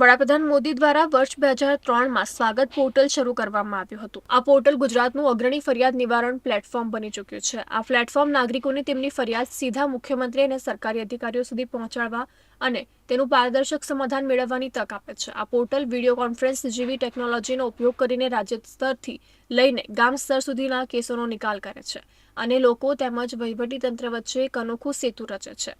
વડાપ્રધાન મોદી દ્વારા વર્ષ બે હજાર ત્રણમાં સ્વાગત પોર્ટલ શરૂ કરવામાં આવ્યું હતું. આ પોર્ટલ ગુજરાતનું અગ્રણી ફરિયાદ નિવારણ પ્લેટફોર્મ બની ચૂક્યું છે. આ પ્લેટફોર્મ નાગરિકોને તેમની ફરિયાદ સીધા મુખ્યમંત્રી અને સરકારી અધિકારીઓ સુધી પહોંચાડવા અને તેનું પારદર્શક સમાધાન મેળવવાની તક આપે છે. આ પોર્ટલ વીડિયો કોન્ફરન્સ જેવી ટેકનોલોજીનો ઉપયોગ કરીને રાજ્ય સ્તરથી લઈને ગામ સ્તર સુધીના કેસોનો નિકાલ કરે છે અને લોકો તેમજ વહીવટીતંત્ર વચ્ચે એક અનોખું સેતુ રચે છે.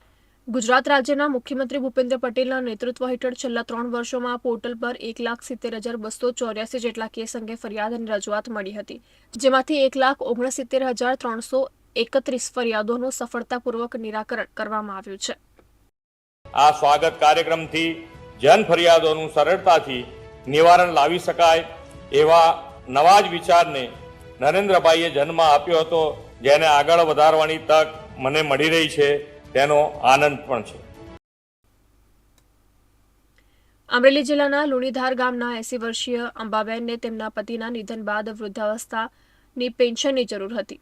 ગુજરાત રાજ્યના મુખ્યમંત્રી ભૂપેન્દ્ર પટેલના નેતૃત્વ હેઠળ છેલ્લા ત્રણ વર્ષોમાં પોર્ટલ પર એક લાખ સિત્તેર હજાર બસો ચોર્યાસી જેટલા કેસ અંગે ફરિયાદ અને રજૂઆત મળી હતી, જેમાંથી એક લાખ ઓગણસિત્તેર હજાર ત્રણસો એકત્રીસ ફરિયાદોનું સફળતાપૂર્વક નિરાકરણ કરવામાં આવ્યું છે. આ સ્વાગત કાર્યક્રમથી જન ફરિયાદોનું સરળતાથી નિવારણ લાવી શકાય એવા નવા જ વિચારને નરેન્દ્રભાઈએ જન્મ આપ્યો હતો, જેને આગળ વધારવાની તક મને મળી રહી છે. તેનો આનંદ પણ છે. અમરેલી જિલ્લાના લુણીધાર ગામના એસી વર્ષીય અંબાબેનને તેમના પતિના નિધન બાદ વૃદ્ધાવસ્થાની પેન્શનની જરૂર હતી.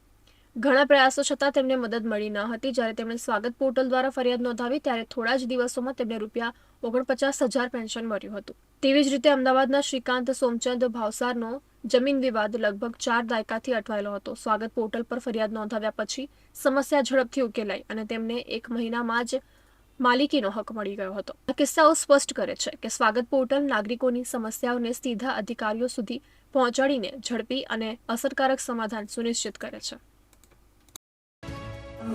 ઘણા પ્રયાસો છતાં તેમને મદદ મળી ન હતી. જ્યારે તેમણે સ્વાગત પોર્ટલ દ્વારા ફરિયાદ નોંધાવી, ત્યારે થોડા જ દિવસોમાં તેમને રૂપિયા ઓગણપચાસ હજાર પેન્શન મળ્યું હતું. તેવી જ રીતે અમદાવાદના શ્રીકાંત સોમચંદ ભાવસારનો જમીન વિવાદ લગભગ ચાર દાયકાથી અટવાયેલો હતો. સ્વાગત પોર્ટલ પર ફરિયાદ નોંધાવ્યા પછી સમસ્યા ઝડપથી ઉકેલાઈ અને તેમને એક મહિનામાં જ માલિકીનો હક મળી ગયો હતો. આ કિસ્સાઓ સ્પષ્ટ કરે છે કે સ્વાગત પોર્ટલ નાગરિકોની સમસ્યાઓને સીધા અધિકારીઓ સુધી પહોંચાડીને ઝડપી અને અસરકારક સમાધાન સુનિશ્ચિત કરે છે.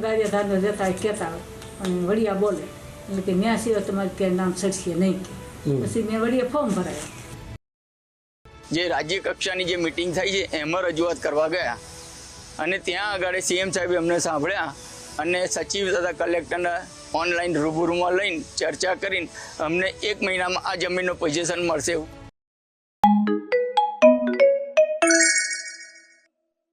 ગાડી ધારને જતા કહેતા અને વડિયા બોલે. એટલે કે ન્યા સિવાય તમારે ક્યાંય નામ સડશે નહીં. કે પછી મેં વડિયા ફોર્મ ભરાયા. જે રાજ્ય કક્ષાની જે મિટિંગ થઈ છે એમાં રજૂઆત કરવા ગયા. અને ત્યાં આગળ સીએમ સાહેબે અમને સાંભળ્યા અને સચિવ તથા કલેક્ટરને ઓનલાઈન રૂબરૂમાં લઈને ચર્ચા કરીને અમને એક મહિનામાં આ જમીનનું પોઝિશન મળશે એવું.